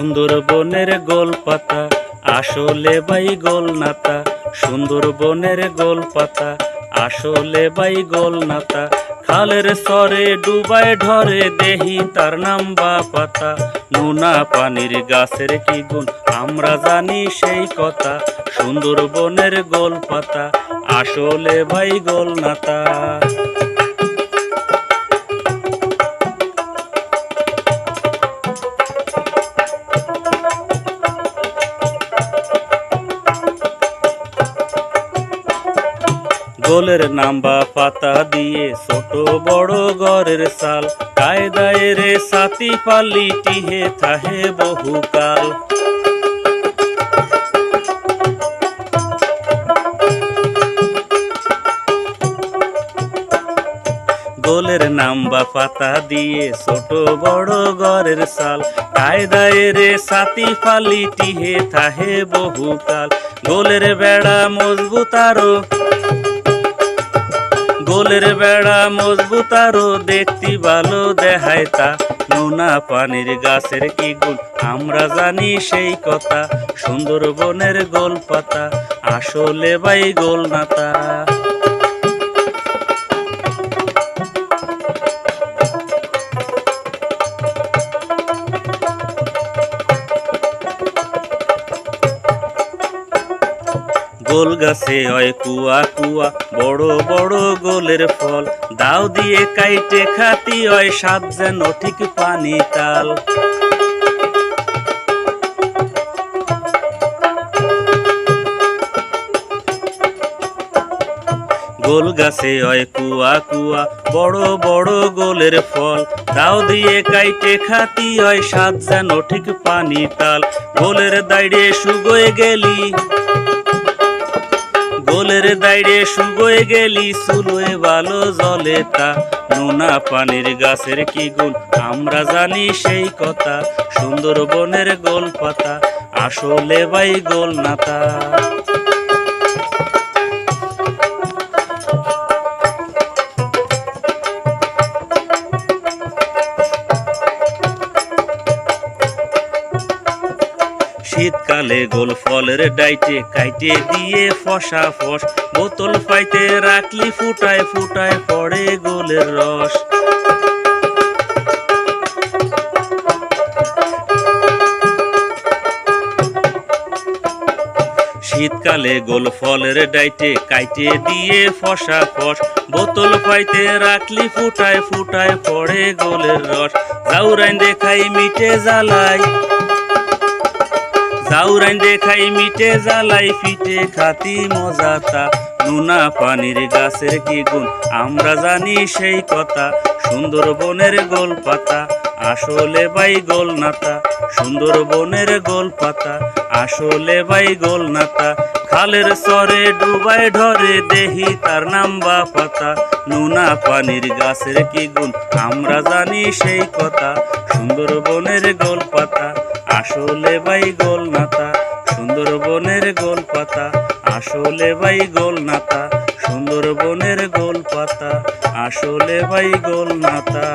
সুন্দরবনের গোল পাতা আসলে বাই গোল নাতা সুন্দরবনের গোল পাতা আসলে বাই গোল নাতা খালের সরে ডুবায় ঢরে দেহি, তার নাম বা পাতা নোনা পানির গাছের কি গুণ, আমরা জানি সেই কথা। সুন্দরবনের গোল পাতা আসলে ভাই গোল নাতা গোলের নাম্বা পাতা দিয়ে ছোট বড় গড়ের সাল। কায়দায় রে সাতি পালি টিহে থাহে বহুকাল। গোলের নাম্বা পাতা দিয়ে ছোট বড় গড়ের সাল। কায়দায় রে সাতি ফালি টিহে থাহে বহুকাল। গোলের বেড়া মজবুত আরও গোলের বেড়া মজবুত আরও দেখতে ভালো দেখায় তা নোনা পানির গাছের কি গুণ, আমরা জানি সেই কথা। সুন্দরবনের গোল পাতা আসলে বাই গোল নাতা গোল গাছে হয় কুয়া কুয়া, বড় বড় গোলের ফল। দাও দিয়ে কাইটে খাতি হয় সাত যেন ঠিক পানি তাল। গোল গাছে হয় কুয়া কুয়া, বড় বড় গোলের ফল। দাও দিয়ে কাইটে খাতি হয় সাত যেন ঠিক পানি তাল। গোলের দাইড়ে সুগোয় গেলি। গোলের দাইরে শুগোয় গেলি সুলোয় ভালো জলে তা। নোনা পানির গাছের কি গুণ, আমরা জানি সেই কথা, সুন্দরবনের গোল পাতা আসলে বাই গোল নাতা শীতকালে গোল ফলের ডাইটে কাইটে দিয়ে ফসা ফস, বোতল পাইতে রাখলি ফুটায় ফুটায় পড়ে গোলের রস। শীতকালে গোল ফলের ডাইটে কাইটে দিয়ে ফসা ফস, বোতল পাইতে রাখলি ফুটায় ফুটায় পড়ে গোলের রস। দেখাই মিটে জ্বালাই। জাউরাইন দেখাই মিটে জ্বালাই, ফিটে খাতি মজাতা। নুনা পানির গাছের কি গুণ? আমরা জানি সেই কথা, সুন্দরবনের গোল পাতা আসলে বাই গোল নাতা সুন্দরবনের গোল পাতা আসলে বাই গোল নাতা খালের সরে ডুবাই ঢরে দেহি, তার নাম বা পাতা। নুনা পানির গাছের কি গুণ? আমরা জানি সেই কথা, সুন্দরবনের গোল পাতা আসলে বাই গোল নাতা সুন্দরবনের গোল পাতা আসলে বাই গোল নাতা সুন্দরবনের গোল পাতা আসলে বাই গোল নাতা